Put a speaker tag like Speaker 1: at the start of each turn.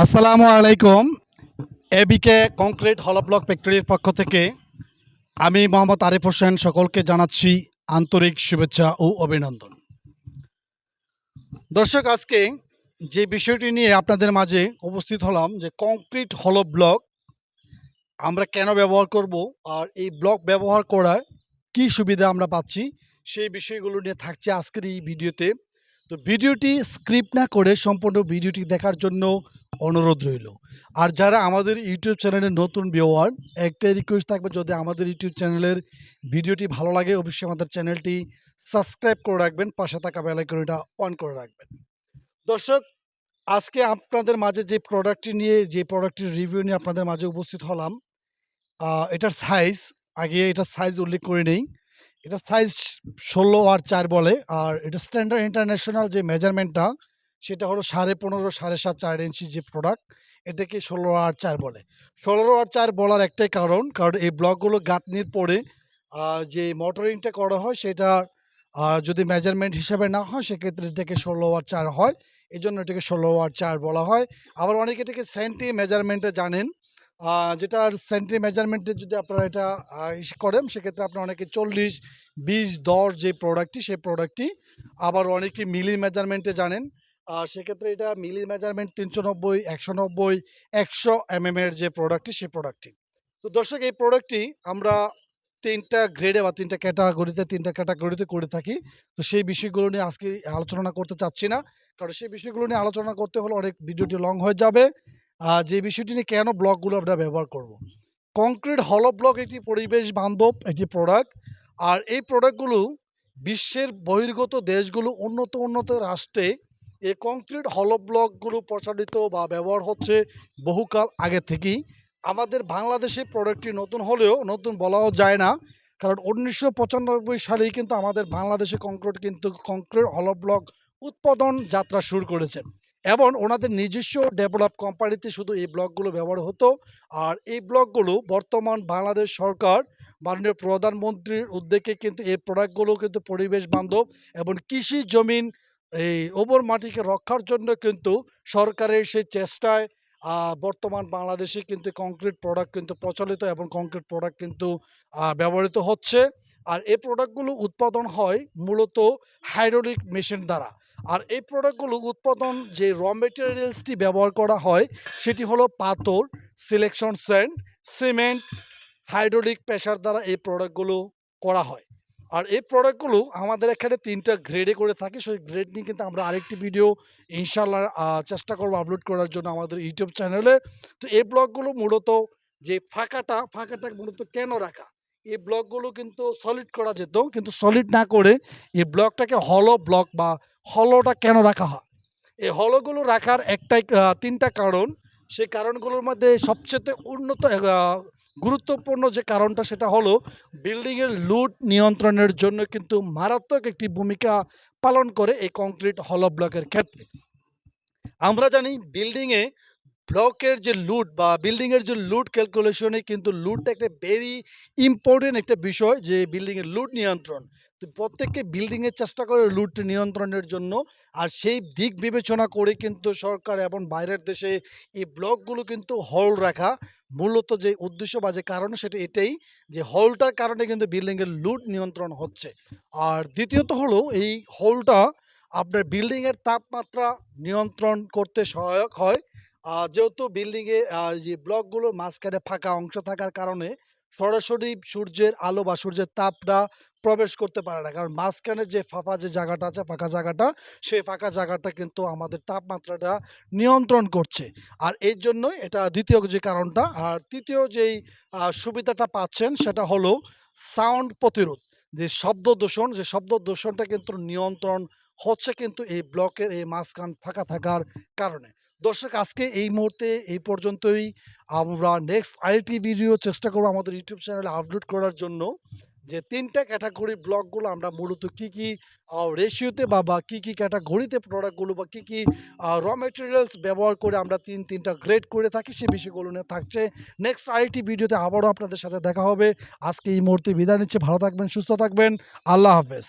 Speaker 1: আসসালামু আলাইকুম। এবিকে কংক্রিট হল ব্লক ফ্যাক্টরির পক্ষ থেকে আমি মোহাম্মদ আরিফ হোসেন সকলকে জানাচ্ছি আন্তরিক শুভেচ্ছা ও অভিনন্দন। দর্শক, আজকে যে বিষয়টি নিয়ে আপনাদের মাঝে উপস্থিত হলাম যে কংক্রিট হল ব্লক আমরা কেন ব্যবহার করব আর এই ব্লক ব্যবহার করায় কি সুবিধা আমরা পাচ্ছি, সেই বিষয়গুলো নিয়ে থাকছে আজকের এই ভিডিওতে। তো ভিডিওটি স্ক্রিপ্ট না করে সম্পূর্ণ ভিডিওটি দেখার জন্য অনুরোধ রইল। আর যারা আমাদের ইউটিউব চ্যানেলের নতুন ভিওয়ার একটাই রিকোয়েস্ট থাকবে, যদি আমাদের ইউটিউব চ্যানেলের ভিডিওটি ভালো লাগে, অবশ্যই আমাদের চ্যানেলটি সাবস্ক্রাইব করে রাখবেন, পাশে থাকা বেলাইকনটা অন করে রাখবেন। দর্শক, আজকে আপনাদের মাঝে যে প্রোডাক্টটি নিয়ে, যে প্রোডাক্টটির রিভিউ নিয়ে আপনাদের মাঝে উপস্থিত হলাম এটার সাইজ আগে এটার সাইজ উল্লেখ করে নেই। এটা সাইজ ষোলো আর চার বলে, আর এটা স্ট্যান্ডার্ড ইন্টারন্যাশনাল যে মেজারমেন্টটা সেটা হলো সাড়ে পনেরো, সাড়ে সাত, চার ইঞ্চি যে প্রোডাক্ট এটাকে ষোলো আর চার বলে। ষোলো আর চার বলার একটাই কারণ কারণ এই ব্লকগুলো গাঁথনির পরে যে মোটরিংটা করা হয়, সেটা যদি মেজারমেন্ট হিসাবে না হয়, সেক্ষেত্রে এটাকে ষোলো আর চার হয়। এই জন্য এটাকে ষোলো আর চার বলা হয়। আবার অনেকে এটাকে সেন্টি মেজারমেন্টে জানেন। যেটার সেন্টি মেজারমেন্টে যদি আপনারা এটা করেন, সেক্ষেত্রে আপনারা অনেকে চল্লিশ, বিশ, দশ যে প্রোডাক্টটি সেই প্রোডাক্টটি আবার অনেকে মিলি মেজারমেন্টে জানেন। আর সেক্ষেত্রে এটা মিলি মেজারমেন্ট তিনশো নব্বই, একশো নব্বই, একশো এম এর যে প্রোডাক্টটি সেই প্রোডাক্টটি তো দর্শক, এই প্রোডাক্টটি আমরা তিনটা গ্রেডে বা তিনটা ক্যাটাগরিতে তিনটা ক্যাটাগরিতে করে থাকি। তো সেই বিষয়গুলো নিয়ে আজকে আলোচনা করতে চাচ্ছি না। কারণ সেই বিষয়গুলো নিয়ে আলোচনা করতে হলে অনেক ভিডিওটি লং হয়ে যাবে। যে বিষয়টি নিয়ে কেন ব্লকগুলো আমরা ব্যবহার করব। কংক্রিট হলো ব্লক একটি পরিবেশ বান্ধব, একটি প্রোডাক্ট আর এই প্রোডাক্টগুলো বিশ্বের বহির্গত দেশগুলো উন্নত উন্নত রাষ্ট্রে এই কংক্রিট হলো ব্লকগুলো প্রচলিত বা ব্যবহার হচ্ছে বহুকাল আগে থেকেই আমাদের বাংলাদেশে প্রোডাক্টটি নতুন হলেও নতুন বলাও যায় না, কারণ উনিশশো পঁচানব্বই সালেই কিন্তু আমাদের বাংলাদেশে কংক্রিট কিন্তু কংক্রিট হলো ব্লক উৎপাদন যাত্রা শুরু করেছেন এবং ওনাদের নিজস্ব ডেভেলপ কোম্পানিতে শুধু এই ব্লকগুলো ব্যবহার হতো। আর এই ব্লকগুলো বর্তমান বাংলাদেশ সরকার মাননীয় প্রধানমন্ত্রীর উদ্যোগে কিন্তু এই প্রোডাক্টগুলো কিন্তু পরিবেশ বান্ধব এবং কৃষি জমিন এই ওবর মাটিকে রক্ষার জন্য কিন্তু সরকারের সেই চেষ্টায় বর্তমান বাংলাদেশে কিন্তু কংক্রিট প্রোডাক্ট কিন্তু প্রচলিত এবং কংক্রিট প্রোডাক্ট কিন্তু ব্যবহৃত হচ্ছে। আর এই প্রোডাক্টগুলো উৎপাদন হয় মূলত হাইড্রোলিক মেশিন দ্বারা। আর এই প্রোডাক্টগুলো উৎপাদন যে র মেটেরিয়ালসটি ব্যবহার করা হয়, সেটি হলো পাথর selection sand cement hydraulic pressure দ্বারা এই প্রোডাক্টগুলো করা হয়। আর এই প্রোডাক্টগুলো আমাদের এখানে তিনটা গ্রেডে করে থাকে, সেই গ্রেড নিয়ে কিন্তু আমরা আরেকটি ভিডিও ইনশাল্লাহ চেষ্টা করব আপলোড করার জন্য আমাদের ইউটিউব চ্যানেলে তো এই ব্লগগুলো মূলত যে ফাঁকাটা ফাঁকাটা মূলত কেন রাখা? এই ব্লকগুলো কিন্তু সলিড করা যেত, কিন্তু সলিড না করে এই ব্লকটাকে হলো ব্লক বা হলোটা কেন রাখা হয়? এই হলোগুলো রাখার একটাই তিনটা কারণ। সেই কারণগুলোর মধ্যে সবচেয়ে উন্নত গুরুত্বপূর্ণ যে কারণটা সেটা হলো বিল্ডিংয়ের লুট নিয়ন্ত্রণের জন্য কিন্তু মারাত্মক একটি ভূমিকা পালন করে এই কংক্রিট হলো ব্লকের ক্ষেত্রে। আমরা জানি বিল্ডিংয়ে ব্লকের যে লুট বা বিল্ডিংয়ের যে লুট ক্যালকুলেশনে কিন্তু লুটটা একটা ভেরি ইম্পর্টেন্ট একটা বিষয় যে বিল্ডিংয়ের লুট নিয়ন্ত্রণ। তো প্রত্যেককে বিল্ডিংয়ের চেষ্টা করে লুট নিয়ন্ত্রণের জন্য আর সেই দিক বিবেচনা করে কিন্তু সরকার এবং বাইরের দেশে এই ব্লকগুলো কিন্তু হল রাখা মূলত যে উদ্দেশ্য বা যে কারণ সেটা এটাই যে হলটার কারণে কিন্তু বিল্ডিংয়ের লুট নিয়ন্ত্রণ হচ্ছে। আর দ্বিতীয়ত হলো এই হলটা আপনার বিল্ডিংয়ের তাপমাত্রা নিয়ন্ত্রণ করতে সহায়ক হয় যেহেতু বিল্ডিংয়ে যে ব্লকগুলোর মাঝখানে ফাঁকা অংশ থাকার কারণে সরাসরি সূর্যের আলো বা সূর্যের তাপটা প্রবেশ করতে পারে না। কারণ মাঝখানের যে ফাঁপা যে জায়গাটা আছে, ফাঁকা জায়গাটা, সেই ফাঁকা জায়গাটা কিন্তু আমাদের তাপমাত্রাটা নিয়ন্ত্রণ করছে। আর এর জন্যই এটা দ্বিতীয় যে কারণটা। আর তৃতীয় যেই সুবিধাটা পাচ্ছেন সেটা হলো সাউন্ড প্রতিরোধ। যে শব্দ দূষণ, যে শব্দ দূষণটা কিন্তু নিয়ন্ত্রণ হচ্ছে কিন্তু এই ব্লকের এই মাঝখান ফাঁকা থাকার কারণে। দর্শক, আজকে এই মুহূর্তে এই পর্যন্তই। আমরা নেক্সট আরেকটি ভিডিও চেষ্টা করব আমাদের ইউটিউব চ্যানেলে আপলোড করার জন্য। যে তিনটা ক্যাটাগরি ব্লকগুলো আমরা মূলত কী কী রেশিওতে বা বা কী কী ক্যাটাগরিতে প্রোডাক্টগুলো বা কী কী র মেটেরিয়ালস ব্যবহার করে আমরা তিন, তিনটা গ্রেড করে থাকি সে বিষয়গুলো নিয়ে থাকছে। নেক্সট আরেকটি ভিডিওতে আবারও আপনাদের সাথে দেখা হবে। আজকে এই মুহূর্তে বিদায় নিচ্ছে। ভালো থাকবেন, সুস্থ থাকবেন। আল্লাহ হাফেজ।